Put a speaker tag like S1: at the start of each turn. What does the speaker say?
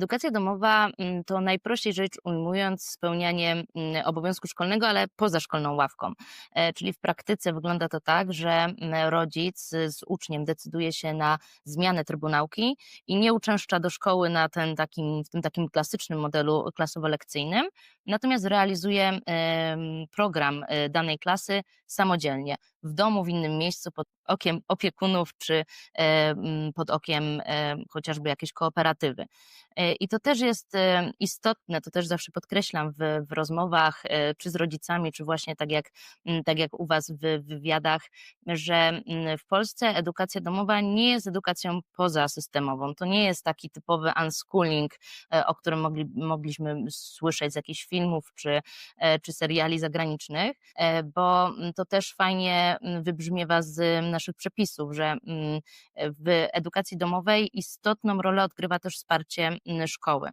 S1: Edukacja domowa mm, to najprościej rzecz ujmując spełnianie mm, obowiązku szkolnego, ale poza szkolną ławką. E, Czyli w praktyce wygląda to tak, że mm, rodzic z uczniem decyduje się na zmianę trybu nauki i nie uczęszcza do szkoły na ten takim, w tym takim klasycznym modelu klasowo-lekcyjnym, natomiast realizuje program y, danej klasy samodzielnie, w domu, w innym miejscu, pod okiem opiekunów czy pod okiem chociażby jakiejś kooperatywy. E, I to też jest e, istotne, to też zawsze podkreślam w, w rozmowach e, czy z rodzicami, czy właśnie tak jak, tak jak u Was w wywiadach, że w Polsce edukacja domowa nie jest edukacją pozasystemową. To nie jest taki typowy unschooling, o którym mogli, mogliśmy słyszeć z jakichś filmów czy, e, czy seriali zagranicznych, e, bo m, to też fajnie m, wybrzmiewa z naszych przepisów, że mm, w edukacji domowej istotną rolę odgrywa też wsparcie mm, szkoły.